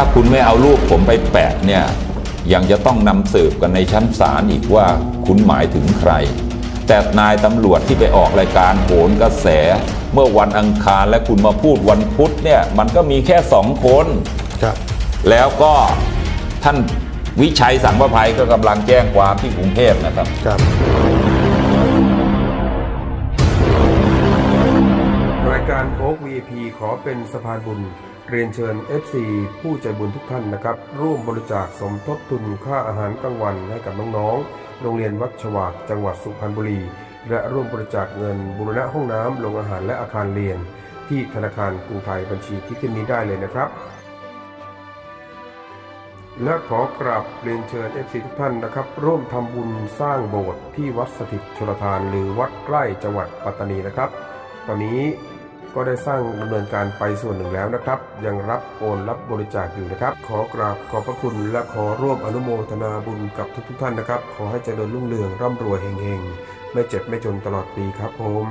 ถ้าคุณไม่เอารูปผมไปแปะเนี่ยยังจะต้องนำสืบกันในชั้นศาลอีกว่าคุณหมายถึงใคร แต่นายตำรวจที่ไปออกรายการโหนกระแส เมื่อวันอังคารและคุณมาพูดวันพุธเนี่ยมันก็มีแค่สองคนครับ แล้วก็ท่านวิชัยสังประภัยก็กำลังแจ้งความที่กรุงเทพนะครับครับรายการโอ๊ก VIP ขอเป็นสะพานบุญ เรียนเชิญ FC ผู้ใจบุญทุกท่านนะครับ ร่วมบริจาคสมทบทุนค่าอาหารกลางวันให้กับน้องๆ โรงเรียนวัดฉวากจังหวัดสุพรรณบุรี และร่วมบริจาคเงินบูรณะห้องน้ำโรงอาหารและอาคารเรียน ที่ธนาคารกรุงไทยบัญชีที่ขึ้นนี้ได้เลยนะครับ และขอกราบเรียนเชิญ FC ทุกท่านนะครับ ร่วมทำบุญสร้างโบสถ์ที่วัดสถิตชลทาน หรือวัดใกล้จังหวัดปัตตานีนะครับ ตอนนี้ ก็ได้สร้างดำเนินการไปส่วนหนึ่งแล้วนะครับ ยังรับโอนรับบริจาคอยู่นะครับ ขอกราบขอบพระคุณและขอร่วมอนุโมทนาบุญกับทุกๆท่านนะครับ ขอให้เจริญรุ่งเรืองร่ำรวยเฮงๆ ไม่เจ็บไม่จนตลอดปีครับผม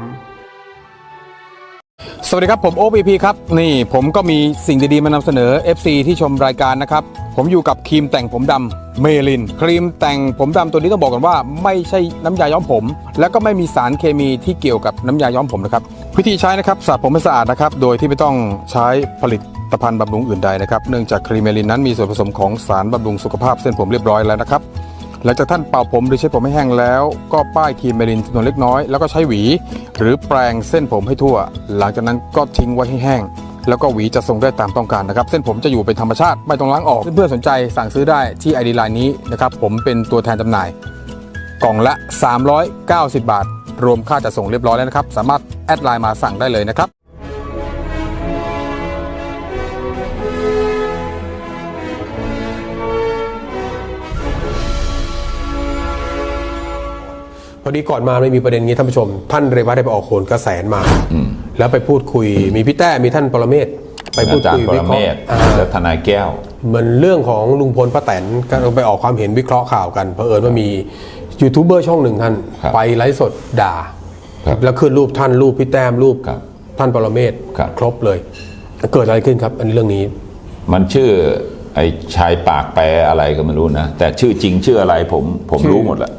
สวัสดีครับผมโอ p ีพีครับนี่ผมก็มีสิ่งดีๆมานำเสนอ FC ที่ชมรายการนะครับ ผมอยู่กับครีมแต่งผมดำ เมลิน ครีมแต่งผมดำตัวนี้ต้องบอกกันว่า ไม่ใช่น้ำยาย้อมผม แล้วก็ไม่มีสารเคมีที่เกี่ยวกับน้ำยาย้อมผมนะครับวิธีใช้นะครับสระผมให้สะอาดนะครับโดยที่ไม่ต้องใช้ผลิตภัณฑ์บำรุงอื่นใดนะครับ เนื่องจากครีมเมลินนั้นมีส่วนผสมของสารบำรุงสุขภาพเส้นผมเรียบร้อยแล้วนะครับ หลังจากท่านเป่าผมหรือใช้ผมให้แห้งแล้ว ก็ป้ายครีมเมลินจำนวนเล็กน้อย แล้วก็ใช้หวี หรือแปรงเส้นผมให้ทั่ว หลังจากนั้นก็ทิ้งไว้ให้แห้ง แล้วก็หวีจะทรงได้ตามต้องการนะครับ เส้นผมจะอยู่เป็นธรรมชาติไม่ต้องล้างออก เพื่อนๆสนใจสั่งซื้อได้ที่ ID Line นี้นะครับ ผมเป็นตัวแทนจำหน่าย กล่องละ 390 บาท รวมค่าจัดส่งเรียบร้อยแล้วนะครับ สามารถแอดไลน์มาสั่งได้เลยนะครับพอดีก่อนมาไม่มีประเด็นนี้ท่านผู้ชม ท่านเรวัตได้ไปออกโขนกระแสนมา แล้วไปพูดคุยมีพี่แต้มีท่านปรเมศไปพูดอาจารคุยย์ปรวิเคเมราะศห์อ่าและทนายแก้วเหมือนเรื่องของลุงพลป้าแตนก็ไปออกความเห็นวิเคราะห์ข่าวกันเพอเอิญว่ามียูทูบเบอร์ช่องหนึ่งท่านครับไปไลฟ์สดด่าครับแล้วขึ้นรูปท่านรูปพี่แต้มรูปครับท่านปรเมศครับครบเลย เกิดอะไรขึ้นครับอันนี้เรื่องนี้ มันชื่อไอ้ชายปากแปรอะไรก็ไม่รู้นะ แต่ชื่อจริงชื่ออะไรผมผมชื่อรู้หมดแหละ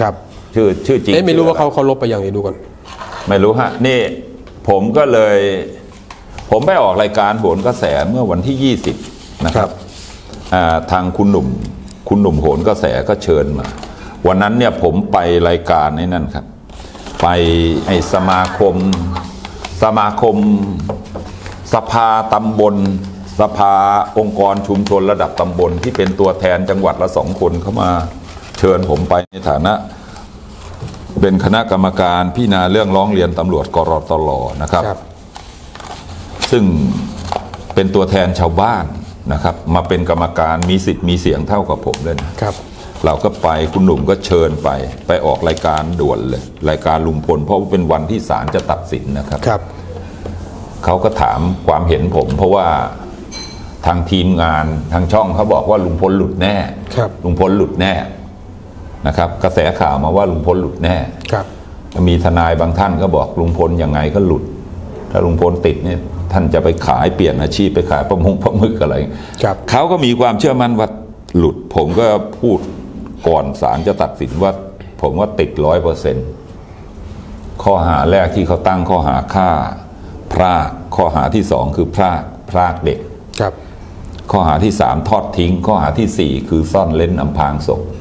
ครับ ชื่อชื่อจริงเอ๊ะไม่รู้ว่าชื่เขาออะเขาลบไปยังไงดูก่อน ไม่รู้ฮะนี่ ผมก็เลย ผมไปออกรายการโหนกระแสเมื่อวันที่ 20 นะครับอ่าทางคุณหนุ่ม คุณหนุ่มโหนกระแสก็เชิญมา วันนั้นเนี่ยผมไปรายการในนั่นครับ ไปไอสมาคม สมาคม สภาตำบล สภาองค์กรชุมชนระดับตำบล ที่เป็นตัวแทนจังหวัดละสองคนเข้ามาเชิญผมไปในฐานะ เป็นคณะกรรมการพิจารณาเรื่องร้องเรียนตำรวจกรตลนะครับ ครับ ซึ่งเป็นตัวแทนชาวบ้านนะครับ มาเป็นกรรมการมีสิทธิ์มีเสียงเท่ากับผมเลยนะครับ เราก็ไปคุณหนุ่มก็เชิญไป ไปออกรายการด่วนเลยรายการลุงพลเพราะว่าเป็นวันที่ศาลจะตัดสินนะครับ ครับ เขาก็ถามความเห็นผม เพราะว่าทางทีมงานทางช่องเขาบอกว่าลุงพลหลุดแน่ ครับ ลุงพลหลุดแน่ นะครับ กระแสข่าวมาว่าลุงพลหลุดแน่ครับมีทนายบางท่านก็บอกลุงพลยังไงก็หลุด ถ้าลุงพลติดเนี่ยท่านจะไปขายเปลี่ยนอาชีพไปขายประมงประมึกอะไรครับเขาก็มีความเชื่อมั่นว่าหลุด ผมก็พูดก่อนศาลจะตัดสินว่า ผมว่าติดร้อยเปอร์เซ็นข้อหาแรกที่เขาตั้งข้อหาฆ่า พรากข้อหาที่สองคือพรากพรากเด็กครับ ข้อหาที่สามทอดทิ้ง ข้อหาที่สี่คือซ่อนเล้นอำพรางศพครับ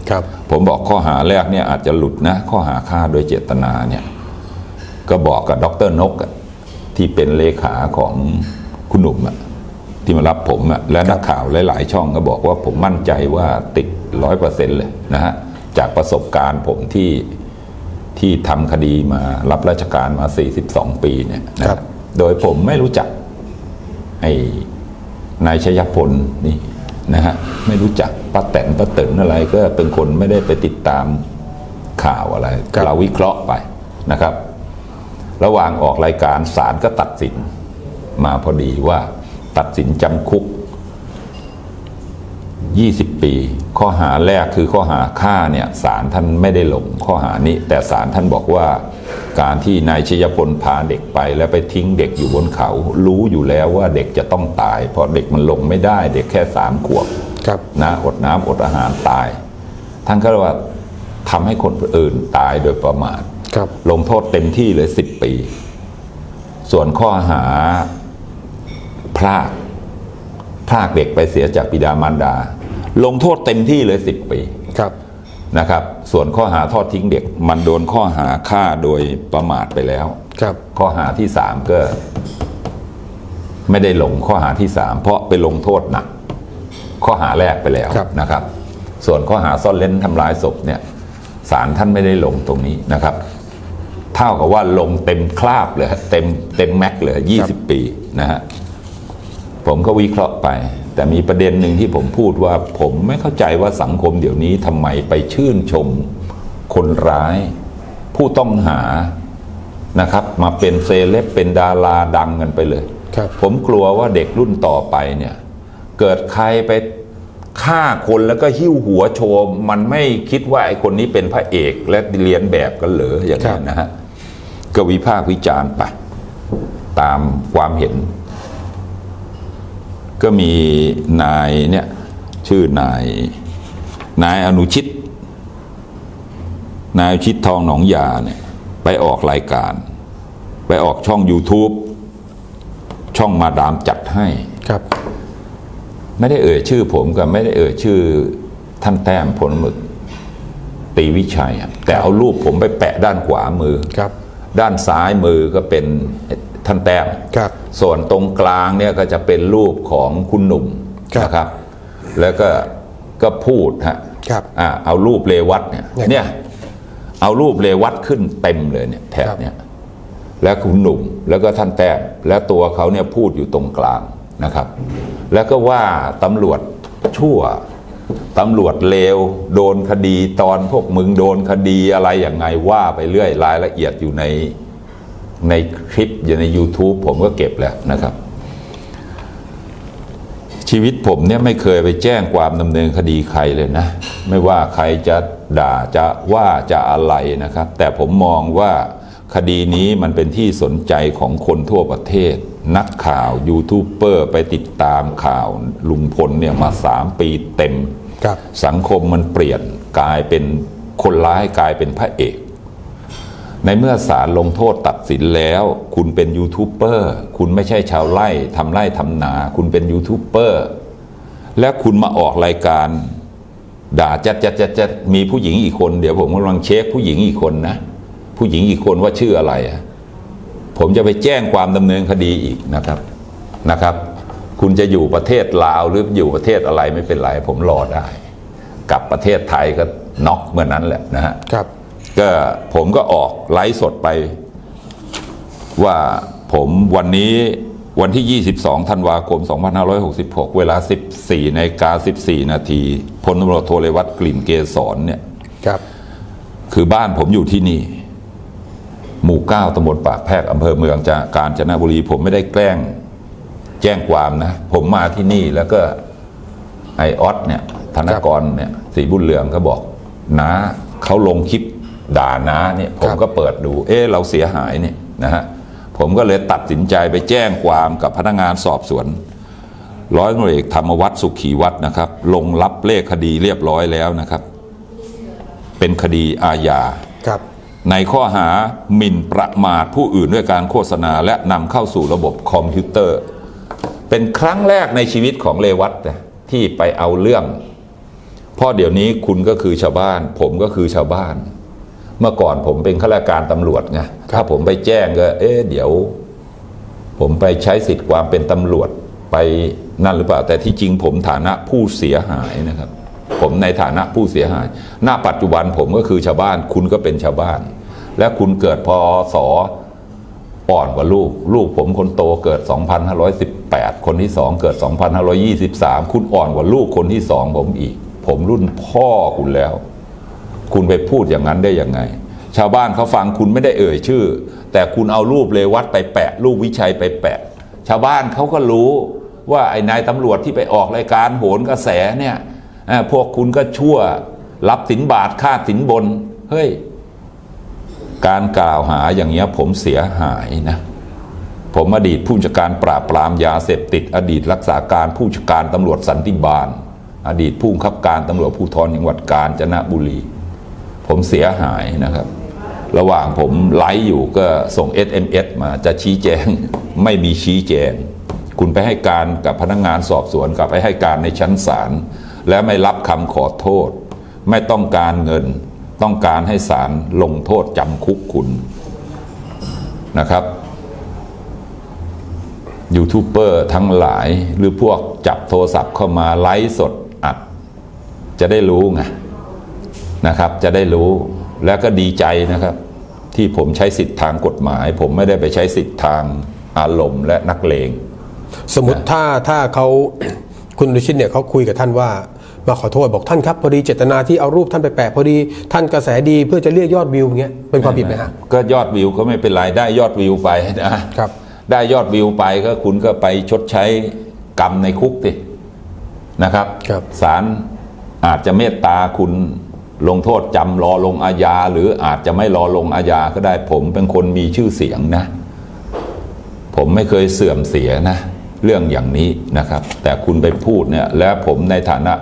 ผมบอกข้อหาแรกเนี่ยอาจจะหลุดนะ ข้อหาฆ่าโดยเจตนาเนี่ย ก็บอกกับดรนกอะที่เป็นเลขาของคุณหนุ่มอะที่มารับผมอะและนักข่าวหลาย ๆ ช่องก็บอกว่าผมมั่นใจว่าติดร้อยเปอร์เซ็นเลยนะฮะจากประสบการณ์ผมที่ที่ทำคดีมารับราชการมา 42 ปีเนี่ยนะครับโดยผมไม่รู้จักไอ้นายชยพลนี่ นะฮะไม่รู้จักป้าแตนป้าเตินอะไรก็เป็นคนไม่ได้ไปติดตามข่าวอะไรครับเราวิเคราะห์ไปนะครับ ระหว่างออกรายการศาลก็ตัดสินมาพอดีว่าตัดสินจำคุก 20 ปี ข้อหาแรกคือข้อหาฆ่าเนี่ยศาลท่านไม่ได้ลงข้อหานี้ แต่ศาลท่านบอกว่า การที่นายชยพลพาเด็กไป แล้วไปทิ้งเด็กอยู่บนเขา รู้อยู่แล้วว่าเด็กจะต้องตาย เพราะเด็กมันลงไม่ได้เด็กแค่สามขวบครับนะอดน้ำอดอาหารตาย ท่านก็เลยว่าทำให้คนอื่นตายโดยประมาทครับลงโทษเต็มที่เลยสิบปี ส่วนข้อหาพรากพรากเด็กไปเสียจากบิดามารดา ลงโทษเต็มที่เลยสิบปีครับนะครับ ส่วนข้อหาทอดทิ้งเด็ก มันโดนข้อหาฆ่าโดยประมาทไปแล้ว ครับ ข้อหาที่สามก็ ไม่ได้ลงข้อหาที่สามเพราะไปลงโทษหนัก ข้อหาแรกไปแล้วครับ นะครับ ส่วนข้อหาซ่อนเล้นทำลายศพเนี่ยศาลท่านไม่ได้ลงตรงนี้นะครับ เท่ากับว่าลงเต็มคราบเลยเต็มเต็มแม็กเลยยี่สิบปีนะฮะผมก็วิเคราะห์ไป แต่มีประเด็นหนึ่งที่ผมพูดว่าผมไม่เข้าใจว่าสังคมเดี๋ยวนี้ทำไมไปชื่นชม คนร้าย ผู้ต้องหานะครับ มาเป็นเซเลบเป็นดาราดังกันไปเลยครับผมกลัวว่าเด็กรุ่นต่อไปเนี่ย เกิดใครไปฆ่าคนแล้วก็หิ้วหัวโชว์มันไม่คิดว่าไอ้คนนี้เป็นพระเอกและเรียนแบบกันเหรออย่างนี้นนะฮะก็วิพากษ์วิจารณ์ไปตามความเห็น ก็มีนายเนี่ยชื่อนายนายอนุชิต นายอนุชิตทองหนองยาเนี่ยไปออกรายการ ไปออกช่อง YouTube ช่องมาดามจัดให้ครับ ไม่ได้เอ่ยชื่อผมกับไม่ได้เอ่ยชื่อท่านแต้มผลหมึกตีวิชัยอะแต่เอารูปผมไปแปะด้านขวามือครับ ด้านซ้ายมือก็เป็น ท่านแต้มครับ ส่วนตรงกลางเนี่ยก็จะเป็นรูปของคุณหนุ่มครับนะครับ แล้วก็ก็พูดฮะครับอ่าเอารูปเลวัตเนี่ยเนี่ย เนี่ย เอารูปเลวัตขึ้นเต็มเลยเนี่ยแถบครับเนี่ย แล้วคุณหนุ่มแล้วก็ท่านแต้มและตัวเขาเนี่ยพูดอยู่ตรงกลางนะครับ แล้วก็ว่าตำรวจชั่วตำรวจเลวโดนคดีตอนพวกมึงโดนคดีอะไรอย่างไงว่าไปเรื่อยรายละเอียดอยู่ใน ในคลิปอยู่ใน YouTube ผมก็เก็บแล้วนะครับ ชีวิตผมเนี่ยไม่เคยไปแจ้งความดำเนินคดีใครเลยนะ ไม่ว่าใครจะด่าจะว่าจะอะไรนะครับ แต่ผมมองว่าคดีนี้มันเป็นที่สนใจของคนทั่วประเทศ นักข่าวยูทูบเบอร์ไปติดตามข่าวลุงพลเนี่ยมาสามปีเต็มครับสังคมมันเปลี่ยนกลายเป็นคนร้ายกลายเป็นพระเอก ในเมื่อศาลลงโทษตัดสินแล้ว คุณเป็นยูทูบเบอร์คุณไม่ใช่ชาวไร่ทำไร่ทำนา คุณเป็นยูทูบเบอร์และคุณมาออกรายการ ด่าจัดจัดจัดจัดมีผู้หญิงอีกคน เดี๋ยวผมกำลังเช็คผู้หญิงอีกคนนะ ผู้หญิงอีกคนว่าชื่ออะไร ผมจะไปแจ้งความดำเนินคดีอีกนะครับนะครับ คุณจะอยู่ประเทศลาวหรืออยู่ประเทศอะไรไม่เป็นไรผมรอได้ กลับประเทศไทยก็น็อกเมื่อนั้นแหละนะฮะครับ ก็ผมก็ออกไลฟ์สดไป ว่าผมวันนี้วันที่ 22 ธันวาคม 2566 เวลา 14นาฬิกา14 นาทีพลตำรวจโทเรวัตกลิ่นเกษรเนี่ยครับ คือบ้านผมอยู่ที่นี่ หมู่เก้าตำบลปากแพรกอำเภอเมืองจากกาญจนบุรี ผมไม่ได้แกล้งแจ้งความนะ ผมมาที่นี่แล้วก็ไอออสเนี่ย ธนกรเนี่ยสีบุญเหลืองก็บอกน้าเขาลงคลิป ด่าน้าเนี่ยผมก็เปิดดู เอ๊ะเราเสียหายเนี่ยนะฮะผมก็เลยตัดสินใจไปแจ้งความกับพนักงานสอบสวน ร้อยตำรวจเอกธรรมวัฒน์สุขีวัฒน์นะครับ ลงรับเลขคดีเรียบร้อยแล้วนะครับ เป็นคดีอาญาครับ ในข้อหาหมิ่นประมาทผู้อื่นด้วยการโฆษณา และนำเข้าสู่ระบบคอมพิวเตอร์ เป็นครั้งแรกในชีวิตของเลวัตนะที่ไปเอาเรื่องเพราะเดี๋ยวนี้คุณก็คือชาวบ้าน ผมก็คือชาวบ้าน เมื่อก่อนผมเป็นข้าราชการตำรวจไงถ้าผมไปแจ้งก็เอ๊ะเดี๋ยว ผมไปใช้สิทธิ์ความเป็นตำรวจไปนั่นหรือเปล่า แต่ที่จริงผมฐานะผู้เสียหายนะครับ ผมในฐานะผู้เสียหาย หน้าปัจจุบันผมก็คือชาวบ้าน คุณก็เป็นชาวบ้าน และคุณเกิดพศอ่อนกว่าลูก ลูกผมคนโตเกิด 2518 คนที่สองเกิด 2523 คุณอ่อนกว่าลูกคนที่สองผมอีก ผมรุ่นพ่อคุณแล้ว คุณไปพูดอย่างนั้นได้ยังไง ชาวบ้านเขาฟังคุณไม่ได้เอ่ยชื่อ แต่คุณเอารูปเลวัตไปแปะ รูปวิชัยไปแปะ ชาวบ้านเขาก็รู้ว่าไอ้นายตำรวจที่ไปออกรายการโหนกระแสเนี่ยพวกคุณก็ชั่วรับสินบาทค่าสินบน เฮ้ย การกล่าวหาอย่างเงี้ยผมเสียหายนะ ผมอดีตผู้จัดการปราบปรามยาเสพติด อดีตรักษาการผู้จัดการตำรวจสันติบาล อดีตผู้บังคับการตำรวจภูธรจังหวัดกาญจนบุรี ผมเสียหายนะครับ ระหว่างผมไลฟ์อยู่ก็ส่ง SMS มาจะชี้แจง ไม่มีชี้แจง คุณไปให้การกับพนักงงานสอบสวนกับไปให้การในชั้นศาลและไม่รับคำขอโทษ ไม่ต้องการเงิน ต้องการให้ศาลลงโทษจำคุกคุณนะครับยูทูบเบอร์ทั้งหลายหรือพวกจับโทรศัพท์เข้ามาไลฟ์สดอัด จะได้รู้ไง นะครับ จะได้รู้แล้วก็ดีใจนะครับ ที่ผมใช้สิทธิ์ทางกฎหมาย ผมไม่ได้ไปใช้สิทธิ์ทางอารมณ์และนักเลง สมมติถ้าถ้าเขาคุณดุชิตเนี่ยเขาคุยกับท่านว่ามาขอโทษบอกท่านครับพอดีเจตนาที่เอารูปท่านไปแปะพอดีท่านกระแสดีเพื่อจะเรียกยอดวิวอย่างเงี้ยเป็นความผิดไหมฮะก็ยอดวิวก็ไม่เป็นไรได้ยอดวิวไปนะครับ ได้ยอดวิวไปก็คุณก็ไปชดใช้กรรมในคุกสินะครับครับศาลอาจจะเมตตาคุณ ลงโทษจำรอลงอาญา หรืออาจจะไม่รอลงอาญาก็ได้ผมเป็นคนมีชื่อเสียงนะ ผมไม่เคยเสื่อมเสียนะ เรื่องอย่างนี้นะครับ แต่คุณไปพูดเนี่ยและผมในฐานะ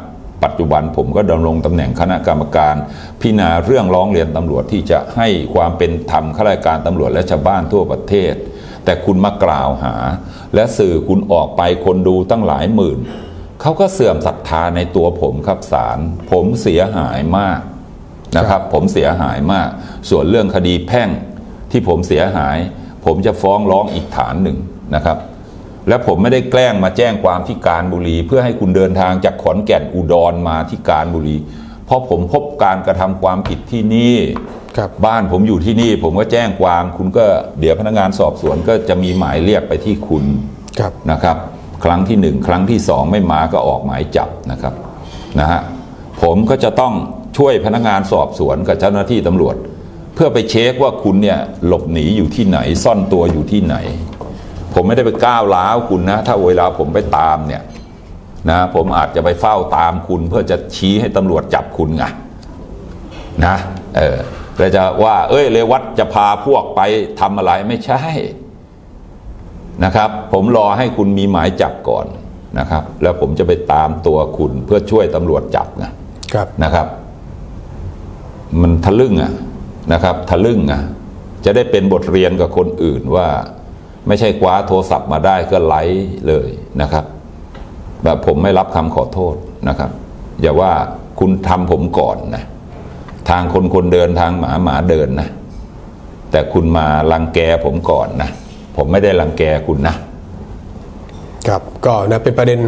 ปัจจุบันผมก็ดำรงตำแหน่งคณะกรรมการ พิจารณาเรื่องร้องเรียนตำรวจที่จะให้ความเป็นธรรมข้าราชการตำรวจและชาวบ้านทั่วประเทศ แต่คุณมากล่าวหา และสื่อคุณออกไปคนดูตั้งหลายหมื่น เขาก็เสื่อมศรัทธาในตัวผมครับสารผมเสียหายมากนะครับ ผมเสียหายมาก ส่วนเรื่องคดีแพ่งที่ผมเสียหาย ผมจะฟ้องร้องอีกฐานหนึ่งนะครับ และผมไม่ได้แกล้งมาแจ้งความที่การบุรี เพื่อให้คุณเดินทางจากขอนแก่นอุดรมาที่การบุรี เพราะผมพบการกระทำความผิดที่นี่ครับบ้านผมอยู่ที่นี่ ผมก็แจ้งความคุณก็เดี๋ยวพนักงานสอบสวนก็จะมีหมายเรียกไปที่คุณครับนะครับ ครั้งที่หนึ่งครั้งที่สองไม่มาก็ออกหมายจับนะครับนะฮะผมก็จะต้องช่วยพนักงานสอบสวนกับเจ้าหน้าที่ตำรวจ เพื่อไปเช็คว่าคุณเนี่ยหลบหนีอยู่ที่ไหน ซ่อนตัวอยู่ที่ไหน ผมไม่ได้ไปก้าวร้าวคุณนะ ถ้าเวลาผมไปตามเนี่ยนะผมอาจจะไปเฝ้าตามคุณ เพื่อจะชี้ให้ตำรวจจับคุณไงนะเออแล้วจะว่า เอ้ยเรวัตจะพาพวกไปทำอะไรไม่ใช่ นะครับ ผมรอให้คุณมีหมายจับก่อนนะครับ แล้วผมจะไปตามตัวคุณเพื่อช่วยตำรวจจับนะครับนะครับ มันทะลึ่งอะนะครับ ทะลึ่งอะจะได้เป็นบทเรียนกับคนอื่นว่า ไม่ใช่คว้าโทรศัพท์มาได้ก็ไลฟ์เลยนะครับ แบบผมไม่รับคำขอโทษนะครับ อย่าว่าคุณทำผมก่อนนะทางคนคนเดินทางหมาหมาเดินนะ แต่คุณมารังแกผมก่อนนะ ผมไม่ได้รังแกคุณนะ ครับก็นะเป็นประเด็น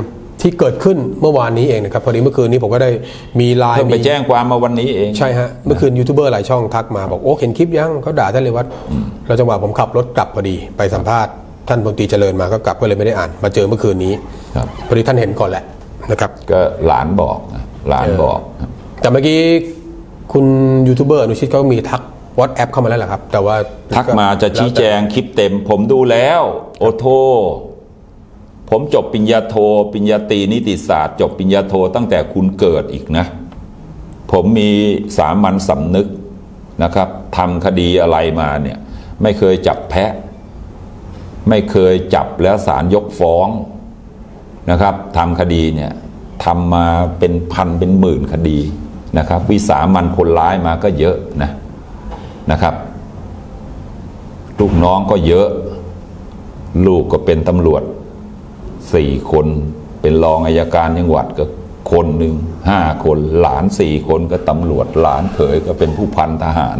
ที่เกิดขึ้นเมื่อวานนี้เองนะครับพอดีเมื่อคืนนี้ผมก็ได้มีไลเพิ่น์งไปมีแจ้งความมาวันนี้เองใช่ฮะเมื่อคืนยูทูบเบอร์หลายช่องทักมาบอกโอ้เห็นคลิปยังเขาด่าท่านเลยวัดแล้วจังหวะผมขับรถกลับพอดีไปสัมภาษณ์ท่านพลตรีเจริญมาก็กลับก็เลยไม่ได้อ่าน มาเจอเมื่อคืนนี้ครับพอดีท่านเห็นก่อนแหละนะครับ ก็หลานบอกนะหลานบอกนะแต่เมื่อกี้คุณยูทูบเบอร์อนุชิตก็มีทัก วอตแอปเข้ามาแล้วแหละครับ แต่ว่าทักมาจะชี้แจงคลิปเต็ม ผมดูแล้ว โอโทผมจบปริญญาโทปริญญาตรีนิติศาสตร์ จบปริญญาโทตั้งแต่คุณเกิดอีกนะ ผมมีสามัญสำนึกนะครับทำคดีอะไรมาเนี่ย ไม่เคยจับแพะ ไม่เคยจับแล้วศาลยกฟ้องนะครับทำคดีเนี่ยทำมาเป็นพันเป็นหมื่นคดีนะครับ วิสามันคนร้ายมาก็เยอะนะ นะครับ ลูกน้องก็เยอะ ลูกก็เป็นตำรวจสี่คน เป็นรองอายการจังหวัดก็คนหนึ่งห้าคน หลานสี่คนก็ตำรวจ หลานเขยก็เป็นผู้พันทหาร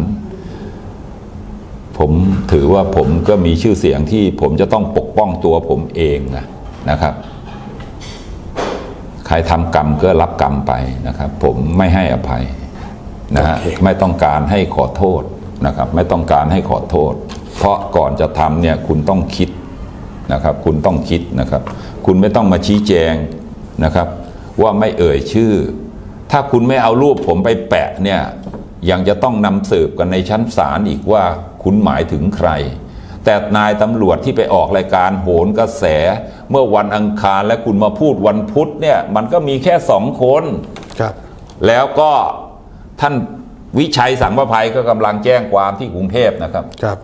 ผมถือว่าผมก็มีชื่อเสียงที่ผมจะต้องปกป้องตัวผมเองนะนะครับ ใครทำกรรมก็รับกรรมไปนะครับ ผมไม่ให้อภัยนะฮะโอเคไม่ต้องการให้ขอโทษ นะครับไม่ต้องการให้ขอโทษ เพราะก่อนจะทำเนี่ยคุณต้องคิดนะครับ คุณต้องคิดนะครับ คุณไม่ต้องมาชี้แจงนะครับ ว่าไม่เอ่ยชื่อ ถ้าคุณไม่เอารูปผมไปแปะเนี่ยยังจะต้องนำสืบกันในชั้นศาลอีกว่าคุณหมายถึงใคร แต่นายตำรวจที่ไปออกรายการโหนกระแส เมื่อวันอังคารและคุณมาพูดวันพุธเนี่ยมันก็มีแค่สองคนครับ แล้วก็ท่าน วิชัยสังประภัยก็กำลังแจ้งความที่กรุงเทพนะครับครับ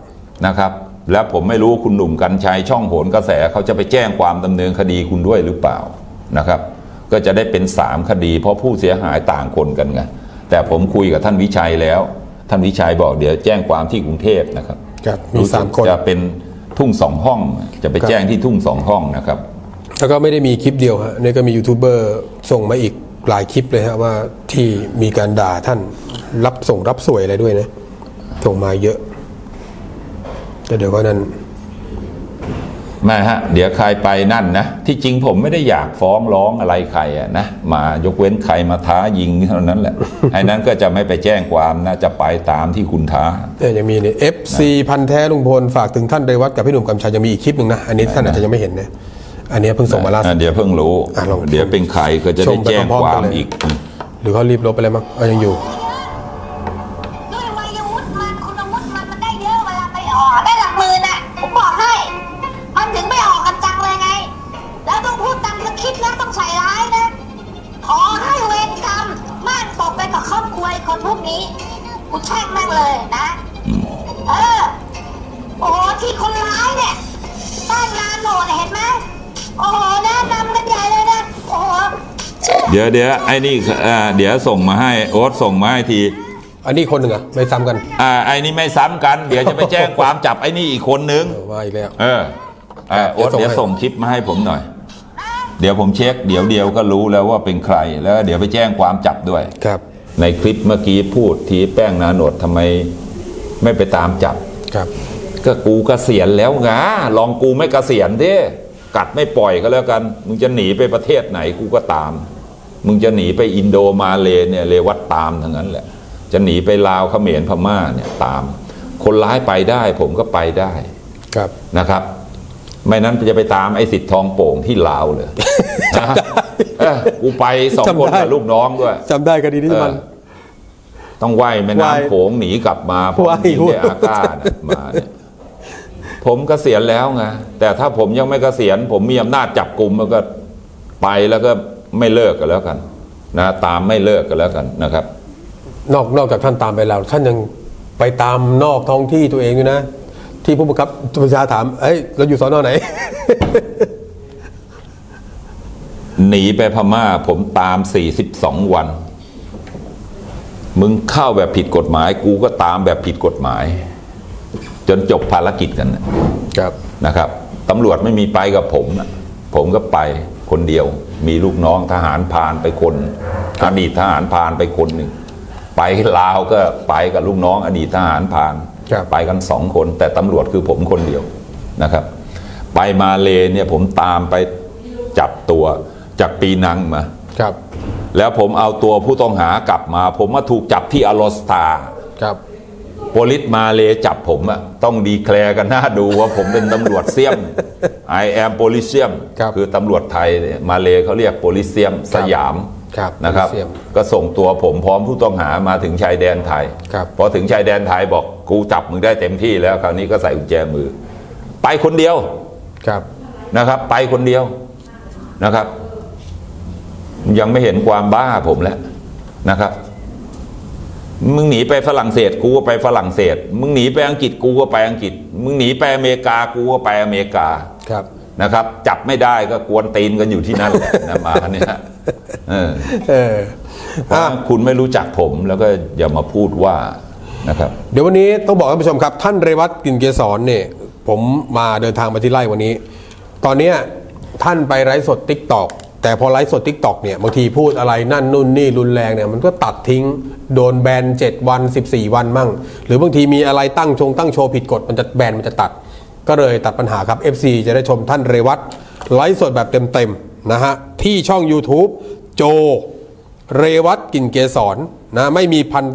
นะครับ แล้วผมไม่รู้คุณหนุ่มกัญชัยช่องโหนกระแสเขาจะไปแจ้งความดำเนินคดีคุณด้วยหรือเปล่านะครับ ก็จะได้เป็นสามคดี เพราะผู้เสียหายต่างคนกันไงแต่ผมคุยกับท่านวิชัยแล้ว ท่านวิชัยบอกเดี๋ยวแจ้งความที่กรุงเทพนะครับครับมีรู้สึกสามคนจะเป็นทุ่งสองห้อง จะไปครับแจ้งที่ทุ่งสองห้องนะครับ แล้วก็ไม่ได้มีคลิปเดียวฮะนี่ก็มียูทูบเบอร์ส่งมาอีกหลายคลิปเลยฮะว่าที่มีการด่าท่าน รับส่งรับสวยอะไรด้วยนะ ส่งมาเยอะแต่เดี๋ยวก็นั้นไม่ฮะ เดี๋ยวใครไปนั่นนะ ที่จริงผมไม่ได้อยากฟ้องร้องอะไรใครอะนะ มายกเว้นใครมาท้ายิงเท่านั้นแหละ ไอ้นั้นก็จะไม่ไปแจ้งความนะ จะไปตามที่คุณท้าเนี่ยยังมีเนี่ย FC พันแท้ลุงพลฝากถึงท่านเรวัตกับพี่หนุ่มกำชัยยังมีอีกคลิปหนึ่งนะ อันนี้ท่านอาจจะยังไม่เห็นนะ อันนี้เพิ่งส่งมาล่าสุอะดเดี๋ยวเพิ่งรู้อะลองเดี๋ยวเป็นใครก็จะชได้มไปแจ้งพร้อมๆควากัมนเลยอีก หรือเขารีบลบไปแล้วมั้งเอายังอยู่ด้วย เดี๋ยวเดี๋ยวไอ้นี่อ่าเดี๋ยวส่งมาให้โอ๊ตส่งมาให้ที อันนี้คนหนึ่งเหรอะไม่ซ้ำกันอ่าไอ้นี่ไม่ซ้ำกัน เดี๋ยวจะไปแจ้งความจับไอ้นี่อีกคนนึง เออว่าอีกแล้ว เอออ่าครับโอ๊ตเดี๋เดี๋ยยววส่ส่งงให้ คลิปมาให้ผมหน่อย เดี๋ยวผมเช็ค เดี๋ยวเดียวก็รู้แล้วว่าเป็นใคร แล้วเดี๋ยวไปแจ้งความจับด้วย ครับ ในคลิปเมื่อกี้พูดทีแป้งนาโนดทำไมไม่ไปตามจับ ครับ ก็กูเกษียณแล้วไงลองกูไม่เกษียณดิกัดไม่ปล่อยก็แล้วกัน มึงจะหนีไปประเทศไหนกูก็ตาม มึงจะหนีไปอินโดมาเลเนี่ยเลวัดตามทั้งนั้นแหละ จะหนีไปลาวเขมรพม่าเนี่ยตาม คนร้ายไปได้ผมก็ไปได้ครับนะครับ ไม่นั้นจะไปตามไอ้สิทธิ์ทองโป่งที่ลาวเลยนะเออกูไปสองคนจำได้กับลูกน้องด้วยจำได้คดีนี้มันเออต้องว่ายแม่ว่ายน้ำโขงหนีกลับมาเพราะว่ายยิงในอาก้าเนี่ยมาเนี่ยผมเกษียณแล้วไงแต่ถ้าผมยังไม่เกษียณผมมีอำนาจจับกลุ่มมันก็ไปแล้วก็ ไม่เลิกกันแล้วกันนะตามไม่เลิกกันแล้วกันนะครับ นอกนอกจากท่านตามไปแล้ว ท่านยังไปตามนอกท้องที่ตัวเองด้วยนะ ที่ผู้บังคับบัญชาถามเอ้ยเราอยู่สอนอไหน หนีไปพม่าผมตาม42วัน มึงเข้าแบบผิดกฎหมาย กูก็ตามแบบผิดกฎหมาย จนจบภารกิจกันน่ะครับนะครับตำรวจไม่มีไปกับผมนะผมก็ไปคนเดียว มีลูกน้องทหารพรานไปคน อดีตทหารพรานไปคนหนึ่งไปลาวก็ไปกับลูกน้อง อดีตทหารพรานครับไปกันสองคน แต่ตำรวจคือผมคนเดียวนะครับ ไปมาเลเนี่ยผมตามไปจับตัวจากปีนังมาครับ แล้วผมเอาตัวผู้ต้องหากลับมา ผมมาถูกจับที่อโลสตาครับ โปลิสมาเลจับผมอะต้องดีแคลร์กันหน้าดูว่าผมเป็นตำรวจเซียม I am โ o ลิเซียมครับคือตำรวจไทยเนี่ยมาเลเขาเรียกโ o ลิเซียมสยามครับนะครับ Policeum ก็ส่งตัวผมพร้อมผู้ต้องหามาถึงชายแดนไทยครับ พอถึงชายแดนไทยบอกกูจับมึงได้เต็มที่แล้วคราวนี้ก็ใส่กุญแจมือ ไปคนเดียว ครับ นะครับไปคนเดียวนะครับ ยังไม่เห็นความบ้าผมแล้วนะครับ มึงหนีไปฝรั่งเศสกูก็ไปฝรั่งเศส มึงหนีไปอังกฤษกูก็ไปอังกฤษ มึงหนีไปอเมริกากูก็ไปอเมริกาครับนะครับ จับไม่ได้ก็กวนตีนกันอยู่ที่นั่นแหละนะมาเนี่ยเออเออเพราะคุณไม่รู้จักผมแล้วก็อย่ามาพูดว่านะครับ เดี๋ยววันนี้ต้องบอกท่านผู้ชมครับ ท่านเรวัตกลินเกษรเนี่ยผมมาเดินทางมาที่ไร่วันนี้ ตอนเนี้ยท่านไปไลฟ์สดทิกตอก แต่พอไลฟ์สดทิกตอกเนี่ยบางทีพูดอะไรนั่นนู่นนี่รุนแรงเนี่ยมันก็ตัดทิ้งโดนแบน 7 วัน 14 วันมั่ง หรือบางทีมีอะไรตั้งชงตั้งโชว์ผิดกฎมันจะแบนมันจะตัด ก็เลยตัดปัญหาครับ FC จะได้ชมท่านเรวัตไลฟ์สดแบบเต็มๆนะฮะที่ช่อง YouTube โจเรวัตกินเกษรนะไม่มีพัน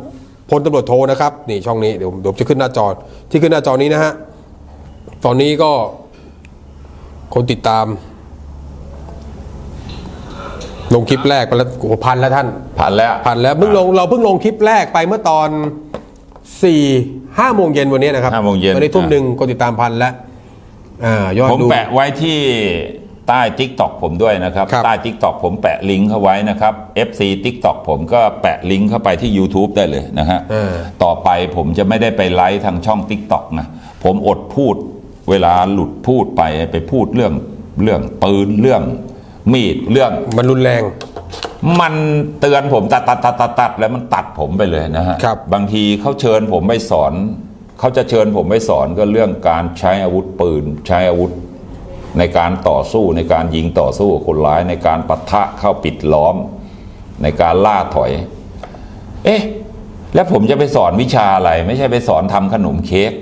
พลตำรวจโทนะครับนี่ช่องนี้เดี๋ยวผมเดี๋ยวจะขึ้นหน้าจอที่ขึ้นหน้าจอนี้นะฮะตอนนี้ก็คนติดตาม ลงคลิปแรกไปแล้วโอ้โหพันแล้วท่าน ผ่านแล้วพันแล้วเพิ่งลงเราเพิ่งลงคลิปแรกไปเมื่อตอนสี่ห้าโมงเย็นวันนี้นะครับห้าโมงเย็นวันนี้ทุ่มหนึ่งคนติดตามพันแล้วอ่ายอดผมดู แปะไว้ที่ใต้ทิกตอกผมด้วยนะครับ ครับ ใต้ทิกตอกผมแปะลิงก์เข้าไว้นะครับ FC TikTok ผมก็แปะลิงก์เข้าไปที่ YouTube ได้เลยนะฮะ เออ ต่อไปผมจะไม่ได้ไปไลฟ์ทางช่อง TikTok นะ ผมอดพูดเวลาหลุดพูดไปไปพูดเรื่องเรื่องปืนเรื่อง มีดเรื่องมันรุนแรง มันเตือนผมตัดตัดตัดตัดตัดแล้วมันตัดผมไปเลยนะฮะครับ บางทีเขาเชิญผมไปสอน เขาจะเชิญผมไปสอนก็เรื่องการใช้อาวุธปืน ใช้อาวุธ ในการต่อสู้ในการยิงต่อสู้กับคนร้ายในการปะทะเข้าปิดล้อม ในการล่าถอย เอ๊ะ แล้วผมจะไปสอนวิชาอะไร ไม่ใช่ไปสอนทำขนมเค้ก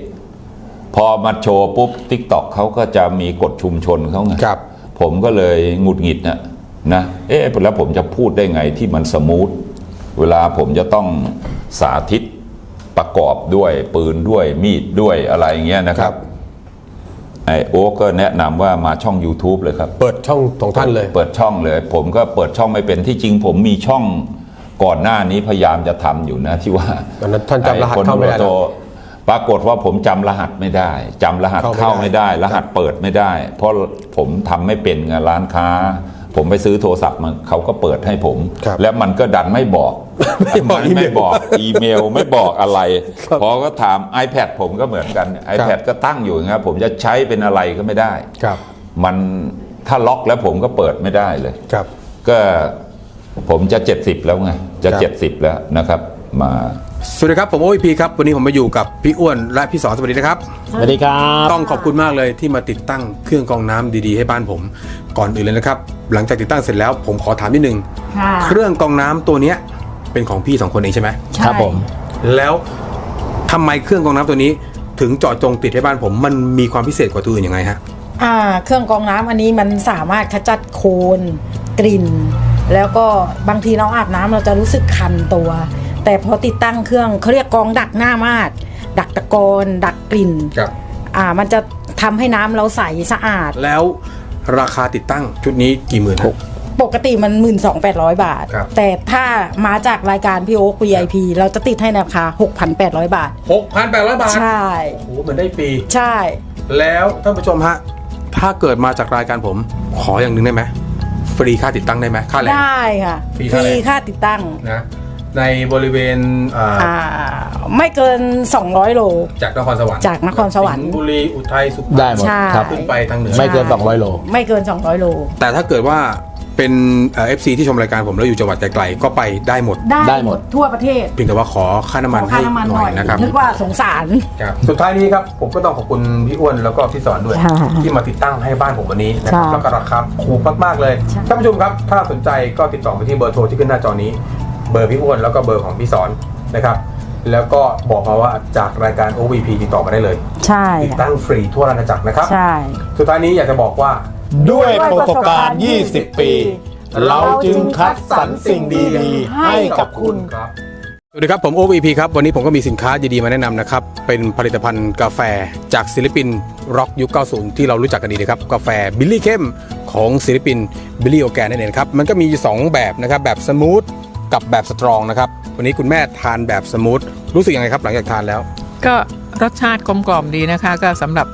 พอมาโชว์ปุ๊บทิกตอกเขาก็จะมีกฎชุมชนเขาไงครับ ผมก็เลยหงุดหงิดนะนะเอ๊ะแล้วผมจะพูดได้ไงที่มันสมูทเวลาผมจะต้องสาธิตประกอบด้วยปืนด้วยมีดด้วยอะไรอย่างเงี้ยนะครับไอโอ๊กก็แนะนำว่ามาช่อง YouTube เลยครับ เปิดช่องของท่านเลย เปิดช่องเลย ผมก็เปิดช่องไม่เป็นที่จริง ผมมีช่องก่อนหน้านี้พยายามจะทำอยู่นะที่ว่าตอนนั้นท่านจำรหัสอ้คนเข้าไม่ได้โต ปรากฏว่าผมจำรหัสไม่ได้จำรหัสเข้าเข้าไม่ไม่ได้ได้ รหัสเปิดไม่ได้ เพราะผมทำไม่เป็นไงร้านค้า ผมไปซื้อโทรศัพท์มาเขาก็เปิดให้ผมครับแล้วมันก็ดันไม่บอกไม่บอกนไม่บอกอีเมลไม่บอกอะไรครับพอก็ถาม iPad ผมก็เหมือนกัน iPad ก็ตั้งอยู่นะครับผมจะใช้เป็นอะไรก็ไม่ได้ครับมันถ้าล็อกแล้วผมก็เปิดไม่ได้เลยครับ ก็ผมจะ 70 แล้วไงจะครับ70 แล้วนะครับ มาสวัสดีครับผมโอพีครับ วันนี้ผมมาอยู่กับพี่อ้วนและพี่สอนสวัสดีนะครับ สวัสดีครับ ต้องขอบคุณมากเลยที่มาติดตั้งเครื่องกรองน้ำดีๆ ให้บ้านผมก่อนอื่นเลยนะครับ หลังจากติดตั้งเสร็จแล้วผมขอถามนิดนึงค่ะเครื่องกรองน้ำตัวเนี้ยเป็นของพี่สองคนเองใช่ไหมใช่ครับผม แล้วทำไมเครื่องกรองน้ำตัวนี้ ถึงเจาะจงติดให้บ้านผม มันมีความพิเศษกว่าตัวอื่นยังไงฮะอ่า เครื่องกรองน้ำอันนี้มันสามารถขจัดโคลนกลิ่น แล้วก็บางทีเราอาบน้ำเราจะรู้สึกคันตัว แต่พอติดตั้งเครื่องเขาเรียกกรองดักหน้ามาดดักตะกอนดักกลิ่นครับ อ่า มันจะทำให้น้ำเราใสสะอาด แล้วราคาติดตั้งชุดนี้กี่หมื่นหก ปกติมัน 12,800 บาท ครับ แต่ถ้ามาจากรายการพี่โอ๊ค VIP เราจะติดให้ในราคา 6,800 บาท หกพันแปดร้อยบาทใช่ โอ้โหเหมือนได้ฟรีใช่ แล้วท่านผู้ชมฮะถ้าเกิดมาจากรายการผม ขออย่างหนึ่งได้ไหมฟรีค่าติดตั้งได้ไหมค่าแรง ได้ค่ะฟรีฟค่ารีแรงค่าติดตั้ง นะ ในบริเวณอ่าอ่าไม่เกิน 200 โล จากนครสวรรค์จากนครสวรรค์งห์บุรีอุทัยสุพรรณได้หมดใช่ ครับ ขึ้นไปทางเหนือ ไม่เกิน200โล ไม่เกิน 200 โล แต่ถ้าเกิดว่าเป็นเอฟซีที่ชมรายการผมแล้วอยู่จังหวัดไกลๆก็ไปได้หมด ได้ได้หมด ทั่วประเทศเพียงแต่ว่าขอค่าน้ำขมันอค่าให้น้ำมันหหน่น่ออยยนะครับ นึกว่าสงสาร ครับสุดท้ายนี้ครับผมก็ต้องขอบคุณพี่อ้วนแล้วก็พี่สอนด้วย ค่ะที่มาติดตั้งให้บ้านผมวันนี้นะครับใช่แล้วก็ราคาถูกมากๆเลยใช่ ท่านผู้ชมครับ ถ้าสนใจก็ติดต่อไปที่เบอร์โทรที่ขึ้นหน้าจอนี้ เบอร์พี่อ้วนแล้วก็เบอร์ของพี่สอนนะครับ แล้วก็บอกมาว่าจากรายการ OVP ติดต่อมาได้เลยใช่ติดตั้งฟรีทั่วราชอาณาจักรนะครับ ใช่ สุดท้ายนี้อยากจะบอกว่า ด้วยประสบการณ์ 20 ปี เราจึงคัดสรรสิ่งดีๆ ให้กับคุณครับ สวัสดีครับ ผมโอ v p ครับ วันนี้ผมก็มีสินค้าดีๆ มาแนะนำนะครับ เป็นผลิตภัณฑ์กาแฟจากศิลปินร็อกยุค 90 ที่เรารู้จักกันดีนะครับ กาแฟบิลลี่เข้มของศิลปินบิลลี่โอแกนนั่นเองครับ มันก็มีอยู่สองแบบนะครับ แบบสมูท กับแบบสตรองนะครับ วันนี้คุณแม่ทานแบบสมูทรู้สึกยังไงครับหลังจากทานแล้ว ก็รสชาติกลมกล่อมดีนะคะ ก็สำหรับ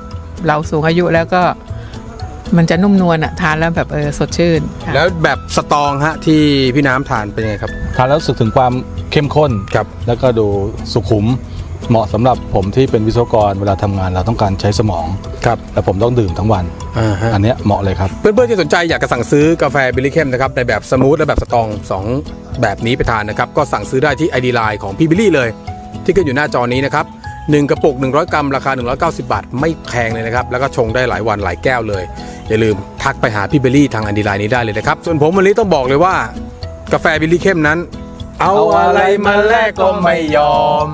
เราสูงอายุแล้วก็มันจะนุ่มนวลอะทานแล้วแบบเออสดชื่นค่ะแล้วแบบสตรองฮะที่พี่น้ำทานเป็นยังไงครับ ทานแล้วรู้สึกถึงความเข้มข้นครับ แล้วก็ดูสุขุมเหมาะสำหรับผมที่เป็นวิศวกรเวลาทำงานเราต้องการใช้สมองครับแล้วผมต้องดื่มทั้งวันอ่าฮะอันเนี้ยเหมาะเลยครับ เพื่อนๆที่สนใจอยากจะสั่งซื้อกาแฟบิลลี่เข้มนะครับในแบบสมูทและแบบสตรองสอง แบบนี้ไปทานนะครับ ก็สั่งซื้อได้ที่ไอดีไลน์ของพี่บิลลี่เลย ที่ขึ้นอยู่หน้าจอนี้นะครับหนึ่งกระปุก 100 กรัม ราคา 190 บาท ไม่แพงเลยนะครับ แล้วก็ชงได้หลายวันหลายแก้วเลย อย่าลืมทักไปหาพี่บิลลี่ทางไอดีไลน์นี้ได้เลยนะครับ ส่วนผมวันนี้ต้องบอกเลยว่า กาแฟบิลลี่เข้มนั้น เอาอะไรมาแลกก็ไม่ยอม